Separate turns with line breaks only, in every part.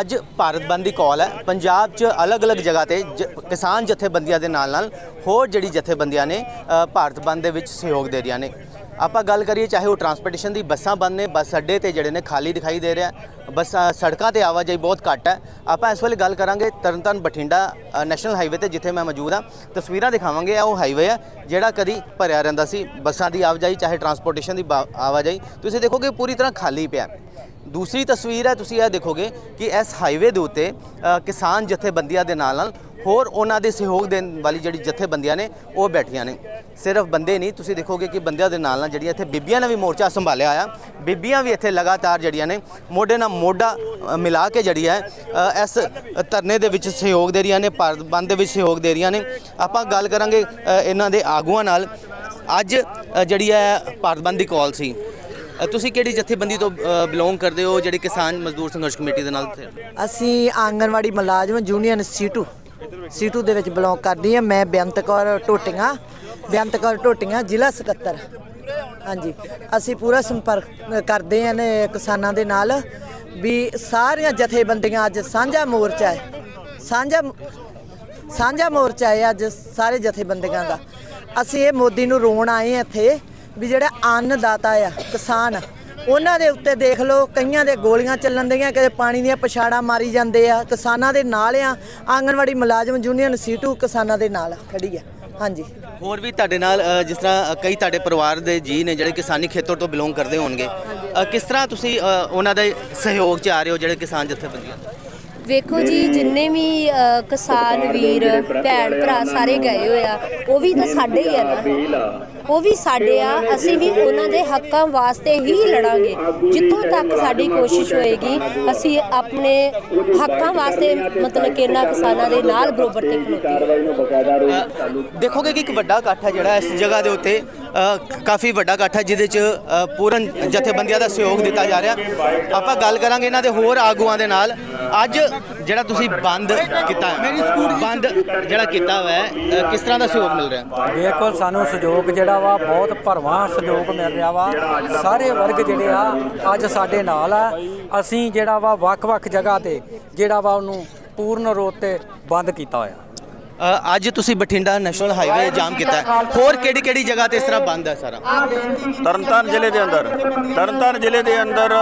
ਅੱਜ ਭਾਰਤ ਬੰਦ ਦੀ ਕਾਲ ਹੈ। ਪੰਜਾਬ 'ਚ ਅਲੱਗ-ਅਲੱਗ ਜਗ੍ਹਾ ਤੇ ਜ- ਕਿਸਾਨ ਜਥੇਬੰਦੀਆਂ ਦੇ ਨਾਲ-ਨਾਲ ਹੋਰ ਜਿਹੜੀ ਜਥੇਬੰਦੀਆਂ ਨੇ ਭਾਰਤ ਬੰਦ ਦੇ ਵਿੱਚ ਸਹਿਯੋਗ ਦੇ ਰਹੀਆਂ ਨੇ। ਆਪਾਂ ਗੱਲ ਕਰੀਏ ਚਾਹੇ ਉਹ ਟਰਾਂਸਪੋਰਟੇਸ਼ਨ ਦੀ ਬੱਸਾਂ ਬੰਦ ਨੇ, ਬੱਸ ਅੱਡੇ ਤੇ ਜਿਹੜੇ ਨੇ ਖਾਲੀ ਦਿਖਾਈ ਦੇ ਰਿਹਾ। ਬੱਸਾਂ, ਸੜਕਾਂ ਤੇ ਆਵਾਜਾਈ ਬਹੁਤ ਘੱਟ ਹੈ। ਆਪਾਂ ਇਸ ਵੇਲੇ ਗੱਲ ਕਰਾਂਗੇ ਤਰਨਤਾਰਨ ਬਠਿੰਡਾ ਨੈਸ਼ਨਲ ਹਾਈਵੇ ਤੇ, ਜਿੱਥੇ ਮੈਂ ਮੌਜੂਦ ਹਾਂ। ਤਸਵੀਰਾਂ ਦਿਖਾਵਾਂਗੇ ਇਹ ਉਹ ਹਾਈਵੇ ਹੈ, ਜਿਹੜਾ ਕਦੀ ਭਰਿਆ ਰਹਿੰਦਾ ਸੀ। ਬੱਸਾਂ ਦੀ ਆਵਾਜਾਈ, ਚਾਹੇ ਟਰਾਂਸਪੋਰਟੇਸ਼ਨ ਦੀ ਬਾ- ਆਵਾਜਾਈ, ਤੁਸੀਂ ਦੇਖੋਗੇ ਪੂਰੀ ਤਰ੍ਹਾਂ ਖਾਲੀ ਪਿਆ। ਦੂਸਰੀ ਤਸਵੀਰ ਹੈ, ਤੁਸੀਂ ਇਹ ਦੇਖੋਗੇ ਕਿ ਇਸ ਹਾਈਵੇ ਦੇ ਉੱਤੇ ਕਿਸਾਨ ਜਥੇਬੰਦੀਆਂ ਦੇ ਨਾਲ ਨਾਲ ਹੋਰ ਉਹਨਾਂ ਦੇ ਸਹਿਯੋਗ ਦੇਣ ਵਾਲੀ ਜਿਹੜੀ ਜਥੇਬੰਦੀਆਂ ਨੇ, ਉਹ ਬੈਠੀਆਂ ਨੇ। ਸਿਰਫ ਬੰਦੇ ਨਹੀਂ, ਤੁਸੀਂ ਦੇਖੋਗੇ ਕਿ ਬੰਦਿਆਂ ਦੇ ਨਾਲ ਨਾਲ ਜਿਹੜੀਆਂ ਇੱਥੇ ਬੀਬੀਆਂ ਨੇ ਵੀ ਮੋਰਚਾ ਸੰਭਾਲਿਆ ਆ। ਬੀਬੀਆਂ ਵੀ ਇੱਥੇ ਲਗਾਤਾਰ ਜਿਹੜੀਆਂ ਨੇ, ਮੋਢੇ ਨਾਲ ਮੋਢਾ ਮਿਲਾ ਕੇ ਜਿਹੜੀ ਹੈ ਇਸ ਧਰਨੇ ਦੇ ਵਿੱਚ ਸਹਿਯੋਗ ਦੇ ਰਹੀਆਂ ਨੇ ਭਾਰਤ ਬੰਦ ਦੇ ਵਿੱਚ ਸਹਿਯੋਗ ਦੇ ਰਹੀਆਂ ਨੇ। ਆਪਾਂ ਗੱਲ ਕਰਾਂਗੇ ਇਹਨਾਂ ਦੇ ਆਗੂਆਂ ਨਾਲ। ਅੱਜ ਜਿਹੜੀ ਹੈ ਭਾਰਤ ਬੰਦ ਦੀ ਕਾਲ ਸੀ। ਤੁਸੀਂ ਕਿਹੜੀ ਜਥੇਬੰਦੀ ਤੋਂ ਬਿਲੋਂਗ ਕਰਦੇ ਹੋ, ਜਿਹੜੇ ਕਿਸਾਨ ਮਜ਼ਦੂਰ ਸੰਘਰਸ਼ ਕਮੇਟੀ ਦੇ ਨਾਲ
ਅਸੀਂ ਆਂਗਨਵਾੜੀ ਮੁਲਾਜ਼ਮ ਯੂਨੀਅਨ ਸੀਟੂ ਸੀਟੂ ਦੇ ਵਿੱਚ ਬਿਲੋਂਗ ਕਰਦੀ ਹਾਂ। ਮੈਂ ਬੇਅੰਤ ਕੌਰ ਟੋਟੀਆਂ ਬੇਅੰਤ ਕੌਰ ਟੋਟੀਆਂ ਜ਼ਿਲ੍ਹਾ ਸਕੱਤਰ। ਹਾਂਜੀ, ਅਸੀਂ ਪੂਰਾ ਸੰਪਰਕ ਕਰਦੇ ਹਾਂ ਨੇ ਕਿਸਾਨਾਂ ਦੇ ਨਾਲ ਵੀ ਸਾਰੀਆਂ ਜਥੇਬੰਦੀਆਂ ਅੱਜ ਸਾਂਝਾ ਮੋਰਚਾ ਹੈ। ਸਾਂਝਾ ਸਾਂਝਾ ਮੋਰਚਾ ਹੈ ਅੱਜ ਸਾਰੇ ਜਥੇਬੰਦੀਆਂ ਦਾ। ਅਸੀਂ ਇਹ ਮੋਦੀ ਨੂੰ ਰੋਣ ਆਏ ਹਾਂ ਇੱਥੇ ਵੀ ਜਿਹੜਾ ਅੰਨਦਾਤਾ ਆ ਕਿਸਾਨ ਉਹਨਾਂ ਦੇ ਉੱਤੇ ਦੇਖ ਲਓ ਕਈਆਂ ਦੇ ਗੋਲੀਆਂ ਚੱਲਣ ਦੀਆਂ ਕਿਤੇ ਪਾਣੀ ਦੀਆਂ ਪਛਾੜਾਂ ਮਾਰੀ ਜਾਂਦੇ ਆ ਕਿਸਾਨਾਂ ਦੇ ਨਾਲ ਆ ਆਂਗਨਵਾੜੀ ਮੁਲਾਜ਼ਮ ਯੂਨੀਅਨ ਸੀਟੂ ਕਿਸਾਨਾਂ ਦੇ ਨਾਲ ਖੜੀ ਆ। ਹਾਂਜੀ।
ਹੋਰ ਵੀ ਤੁਹਾਡੇ ਨਾਲ ਅ, ਜਿਸ ਤਰ੍ਹਾਂ ਅ, ਕਈ ਤੁਹਾਡੇ ਪਰਿਵਾਰ ਦੇ ਜੀ ਨੇ ਜਿਹੜੇ ਕਿਸਾਨੀ ਖੇਤਰ ਤੋਂ ਬਿਲੋਂਗ ਕਰਦੇ ਹੋਣਗੇ ਅ, ਕਿਸ ਤਰ੍ਹਾਂ ਤੁਸੀਂ ਅ, ਉਹਨਾਂ ਦੇ ਸਹਿਯੋਗ 'ਚ ਆ ਰਹੇ ਹੋ ਜਿਹੜੇ ਕਿਸਾਨ ਜਥੇਬੰਦੀਆਂ?
ਵੇਖੋ ਜੀ ਜਿੰਨੇ ਵੀ ਅ, ਕਿਸਾਨ ਵੀਰ ਭੈਣ ਭਰਾ ਸਾਰੇ ਗਏ ਹੋਏ ਆ ਉਹ ਵੀ ਤਾਂ ਸਾਡੇ ਹੀ ਆ ਨਾ। ਉਹ ਵੀ ਸਾਡੇ ਆ, ਅਸੀਂ ਵੀ ਉਹਨਾਂ ਦੇ ਹੱਕਾਂ ਵਾਸਤੇ ਹੀ ਲੜਾਂਗੇ। ਜਿੱਥੋਂ ਤੱਕ ਸਾਡੀ ਕੋਸ਼ਿਸ਼ ਹੋਏਗੀ, ਅਸੀਂ ਆਪਣੇ ਹੱਕਾਂ ਵਾਸਤੇ ਮਤਲਬ ਕਿ ਇਹਨਾਂ ਕਿਸਾਨਾਂ ਦੇ ਨਾਲ ਬਰੋਬਰ ਤੇ ਖਲੋਤੇ
ਦੇਖੋਗੇ ਕਿ ਇੱਕ ਵੱਡਾ ਇਕੱਠ ਹੈ ਜਿਹੜਾ ਇਸ ਜਗ੍ਹਾ ਦੇ ਉੱਤੇ ਕਾਫੀ ਵੱਡਾ ਇਕੱਠ ਹੈ, ਜਿਹਦੇ 'ਚ ਪੂਰਨ ਜਥੇਬੰਦੀਆਂ ਦਾ ਸਹਿਯੋਗ ਦਿੱਤਾ ਜਾ ਰਿਹਾ। ਆਪਾਂ ਗੱਲ ਕਰਾਂਗੇ ਇਹਨਾਂ ਦੇ ਹੋਰ ਆਗੂਆਂ ਦੇ ਨਾਲ। ਅੱਜ ਜਿਹੜਾ ਤੁਸੀਂ ਬੰਦ ਕੀਤਾ ਹੈ ਬੰਦ ਜਿਹੜਾ ਕੀਤਾ ਹੋਇਆ ਹੈ ਅ, ਕਿਸ ਤਰ੍ਹਾਂ ਦਾ ਸਹਿਯੋਗ ਮਿਲ ਰਿਹਾ? ਹੈ
ਬਿਲਕੁਲ ਸਾਨੂੰ ਸਹਿਯੋਗ ਜਿਹੜਾ ਵਾ ਬਹੁਤ ਭਰਵਾਂ ਸਹਿਯੋਗ ਮਿਲ ਰਿਹਾ ਵਾ। ਸਾਰੇ ਵਰਗ ਜਿਹੜੇ ਆ ਅੱਜ ਸਾਡੇ ਨਾਲ ਆ। ਅਸੀਂ ਜਿਹੜਾ ਵਾ ਵੱਖ-ਵੱਖ ਜਗ੍ਹਾ ਤੇ ਜਿਹੜਾ ਵਾ ਉਹਨੂੰ ਪੂਰਨ ਰੂਪ ਤੇ ਬੰਦ ਕੀਤਾ ਹੋਇਆ।
ਅੱਜ ਤੁਸੀਂ ਬਠਿੰਡਾ ਨੈਸ਼ਨਲ ਹਾਈਵੇ ਜਾਮ ਕੀਤਾ ਹੈ। ਹੋਰ ਕਿਹੜੀ ਕਿਹੜੀ ਜਗ੍ਹਾ ਤੇ ਇਸ ਤਰ੍ਹਾਂ ਬੰਦ ਹੈ ਸਾਰਾ?
ਤਰਨਤਾਰਨ ਜ਼ਿਲ੍ਹੇ ਦੇ ਅੰਦਰ। ਤਰਨਤਾਰਨ ਜ਼ਿਲ੍ਹੇ ਦੇ ਅੰਦਰ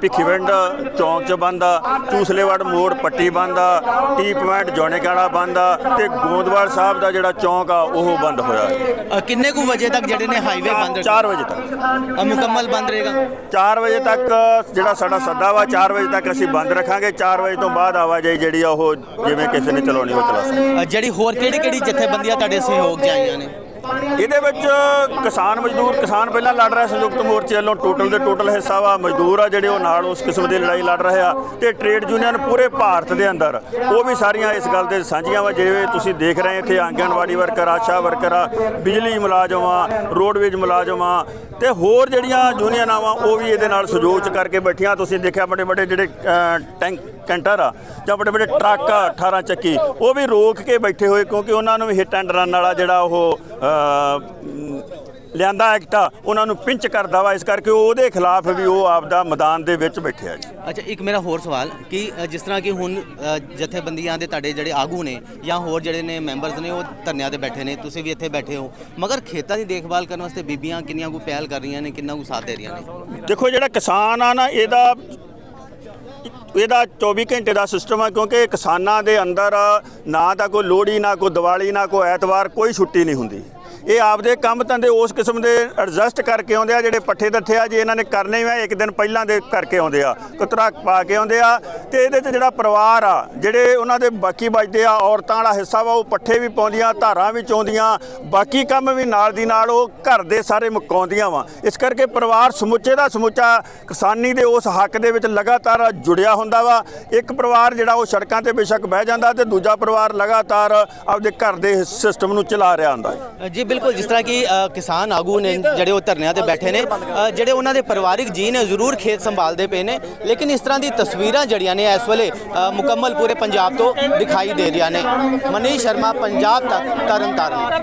ਭਿੱਖੀਵਿੰਡ ਚੌਂਕ 'ਚ ਬੰਦ ਆ ਚੂਸਲੇਵਾੜ ਮੋੜ ਪੱਟੀ ਬੰਦ ਆ ਟੀ ਪੁਆਇੰਟ ਜੋਨੇਕਾੜਾ ਬੰਦ ਆ ਤੇ ਗੋਂਦਵਾਲ ਸਾਹਿਬ ਦਾ ਜਿਹੜਾ ਚੌਂਕ ਆ ਉਹ ਬੰਦ ਹੋਇਆ
ਅ, ਕਿੰਨੇ ਕੁ ਵਜੇ ਤੱਕ ਜਿਹੜੇ ਨੇ ਹਾਈਵੇ ਬੰਦ?
4 ਵਜੇ ਤੱਕ।
ਅ, ਮੁਕੰਮਲ ਬੰਦ ਰਹੇਗਾ?
4 ਵਜੇ ਤੱਕ ਜਿਹੜਾ ਸਾਡਾ ਸੱਦਾ ਵਾ 4 ਵਜੇ ਤੱਕ ਅਸੀਂ ਬੰਦ ਰੱਖਾਂਗੇ। 4 ਵਜੇ ਤੋਂ ਬਾਅਦ ਆਵਾਜਾਈ ਜਿਹੜੀ ਆ ਉਹ ਜਿਵੇਂ ਕਿਸੇ ਨੇ ਚਲਾਉਣੀ ਉਹ ਚਲਾ ਸਕਦਾ।
ਅ, ਜਿਹੜੀ ਹੋਰ ਕਿਹੜੀ ਕਿਹੜੀ ਜਥੇਬੰਦੀਆਂ ਤੁਹਾਡੇ ਸਹਿਯੋਗ 'ਚ ਆਈਆਂ ਨੇ?
ਇਹਦੇ ਵਿੱਚ ਕਿਸਾਨ ਮਜ਼ਦੂਰ ਕਿਸਾਨ ਪਹਿਲਾਂ ਲੜ ਰਿਹਾ ਸੰਯੁਕਤ ਮੋਰਚੇ ਵੱਲੋਂ ਟੋਟਲ ਦੇ ਟੋਟਲ ਹਿੱਸਾ ਵਾ ਮਜ਼ਦੂਰ ਆ ਜਿਹੜੇ ਉਹ ਨਾਲ ਉਸ ਕਿਸਮ ਦੀ ਲੜਾਈ ਲੜ ਰਹੇ ਆ ਤੇ ਟ੍ਰੇਡ ਯੂਨੀਅਨ ਪੂਰੇ ਭਾਰਤ ਦੇ ਅੰਦਰ। ਉਹ ਵੀ ਸਾਰੀਆਂ ਇਸ ਗੱਲ ਦੇ ਸਾਂਝੀਆਂ ਵਾ ਜਿਵੇਂ ਤੁਸੀਂ ਦੇਖ ਰਹੇ ਇੱਥੇ ਆਂਗਣਵਾੜੀ ਵਰਕਰ ਆਸ਼ਾ ਵਰਕਰ ਆ ਬਿਜਲੀ ਮੁਲਾਜ਼ਮ ਆ ਰੋਡਵੇਜ ਮੁਲਾਜ਼ਮ ਆ ਤੇ ਹੋਰ ਜਿਹੜੀਆਂ ਯੂਨੀਅਨਾਂ ਵਾ ਉਹ ਵੀ ਇਹਦੇ ਨਾਲ ਸਹਿਯੋਗ ਚ ਕਰਕੇ ਬੈਠੀਆਂ। ਤੁਸੀਂ ਦੇਖਿਆ ਵੱਡੇ ਵੱਡੇ ਜਿਹੜੇ ਟੈਂਕ ਕੈਂਟਰ ਆ ਜਾਂ ਵੱਡੇ ਵੱਡੇ ਟਰੱਕ ਆ 18 ਚੱਕੀ ਉਹ ਵੀ ਰੋਕ ਕੇ ਬੈਠੇ ਹੋਏ ਕਿਉਂਕਿ ਉਹਨਾਂ ਨੂੰ ਵੀ ਹਿੱਟ ਐਂਡ ਰਨ ਵਾਲਾ ਜਿਹੜਾ ਉਹ ਲਿਆਂਦਾ ਐਕਟ ਆ ਉਹਨਾਂ ਨੂੰ ਪਿੰਚ ਕਰਦਾ ਵਾ ਇਸ ਕਰਕੇ ਉਹਦੇ ਖਿਲਾਫ ਵੀ ਉਹ ਆਪਦਾ ਮੈਦਾਨ ਦੇ ਵਿੱਚ ਬੈਠੇ ਆ ਜੀ।
ਅੱਛਾ ਇੱਕ ਮੇਰਾ ਹੋਰ ਸਵਾਲ ਕਿ ਜਿਸ ਤਰ੍ਹਾਂ ਕਿ ਹੁਣ ਜਥੇਬੰਦੀਆਂ ਦੇ ਤੁਹਾਡੇ ਜਿਹੜੇ ਆਗੂ ਨੇ ਜਾਂ ਹੋਰ ਜਿਹੜੇ ਨੇ ਮੈਂਬਰਸ ਨੇ ਉਹ ਧਰਨਿਆਂ ਤੇ ਬੈਠੇ ਨੇ ਤੁਸੀਂ ਵੀ ਇੱਥੇ ਬੈਠੇ ਹੋ ਮਗਰ ਖੇਤਾਂ ਦੀ ਦੇਖਭਾਲ ਕਰਨ ਵਾਸਤੇ ਬੀਬੀਆਂ ਕਿੰਨੀਆਂ ਕੁ ਪਹਿਲ ਕਰ ਰਹੀਆਂ ਨੇ ਕਿੰਨਾ ਕੁ ਸਾਥ ਦੇ ਰਹੀਆਂ ਨੇ?
ਦੇਖੋ ਜਿਹੜਾ ਕਿਸਾਨ ਆ ਨਾ ਇਹਦਾ ਇਹਦਾ 24 ਘੰਟੇ ਦਾ ਸਿਸਟਮ ਆ, ਕਿਉਂਕਿ ਕਿਸਾਨਾਂ ਦੇ ਅੰਦਰ ਨਾ ਤਾਂ ਕੋਈ ਲੋਹੜੀ, ਨਾ ਕੋਈ ਦੀਵਾਲੀ, ਨਾ ਕੋਈ ਐਤਵਾਰ, ਕੋਈ ਛੁੱਟੀ ਨਹੀਂ ਹੁੰਦੀ। ਇਹ ਆਪਦੇ ਕੰਮ ਧੰਦੇ ਉਸ ਕਿਸਮ ਦੇ ਐਡਜਸਟ ਕਰਕੇ ਆਉਂਦੇ ਆ, ਜਿਹੜੇ ਪੱਠੇ ਦੱਥੇ ਆ, ਜੇ ਇਹਨਾਂ ਨੇ ਕਰਨੇ ਆ, ਇੱਕ ਦਿਨ ਪਹਿਲਾਂ ਦੇ ਕਰਕੇ ਆਉਂਦੇ ਆ, ਕਤਰਾ ਪਾ ਕੇ ਆਉਂਦੇ ਆ, ਤੇ ਇਹਦੇ 'ਚ ਜਿਹੜਾ ਪਰਿਵਾਰ ਆ, ਜਿਹੜੇ ਉਹਨਾਂ ਦੇ ਬਾਕੀ ਬਚਦੇ ਆ, ਔਰਤਾਂ ਵਾਲਾ ਹਿੱਸਾ ਵਾ, ਉਹ ਪੱਠੇ ਵੀ ਪਾਉਂਦੀਆਂ, ਧਾਰਾਂ ਵੀ ਚੋਂਦੀਆਂ, ਬਾਕੀ ਕੰਮ ਵੀ ਨਾਲ ਦੀ ਨਾਲ ਉਹ ਘਰ ਦੇ ਸਾਰੇ ਮੁਕਾਉਂਦੀਆਂ ਵਾ। ਇਸ ਕਰਕੇ ਪਰਿਵਾਰ ਸਮੁੱਚੇ ਦਾ ਸਮੁੱਚਾ, ਕਿਸਾਨੀ ਦੇ ਉਸ ਹੱਕ ਦੇ ਵਿੱਚ ਲਗਾਤਾਰ ਜੁੜਿਆ ਹੁੰਦਾ ਵਾ। ਇੱਕ ਪਰਿਵਾਰ ਜਿਹੜਾ ਉਹ ਸੜਕਾਂ ਤੇ ਬੇਸ਼ੱਕ ਬਹਿ ਜਾਂਦਾ, ਤੇ ਦੂਜਾ ਪਰਿਵਾਰ ਲਗਾਤਾਰ ਆਪਦੇ ਘਰ ਦੇ ਸਿਸਟਮ ਨੂੰ ਚਲਾ ਰਿਹਾ ਹੁੰਦਾ
ਜੀ ਬਿਲਕੁਲ ਜਿਸ ਤਰ੍ਹਾਂ ਕਿ ਕਿਸਾਨ ਆਗੂ ਨੇ ਜਿਹੜੇ ਉਹ ਧਰਨਿਆਂ ਤੇ ਬੈਠੇ ਨੇ ਜਿਹੜੇ ਉਹਨਾਂ ਦੇ ਪਰਿਵਾਰਿਕ ਜੀ ਨੇ ਜ਼ਰੂਰ ਖੇਤ ਸੰਭਾਲਦੇ ਪਏ ਨੇ ਲੇਕਿਨ ਇਸ ਤਰ੍ਹਾਂ ਦੀ ਤਸਵੀਰਾਂ ਜਿਹੜੀਆਂ ਨੇ ਇਸ ਵੇਲੇ ਮੁਕੰਮਲ ਪੂਰੇ ਪੰਜਾਬ ਤੋਂ ਦਿਖਾਈ ਦੇ ਰਹੀਆਂ ਨੇ। ਮਨੀਸ਼ ਸ਼ਰਮਾ ਪੰਜਾਬ ਤੱਕ ਤਰਨ ਤਾਰਨ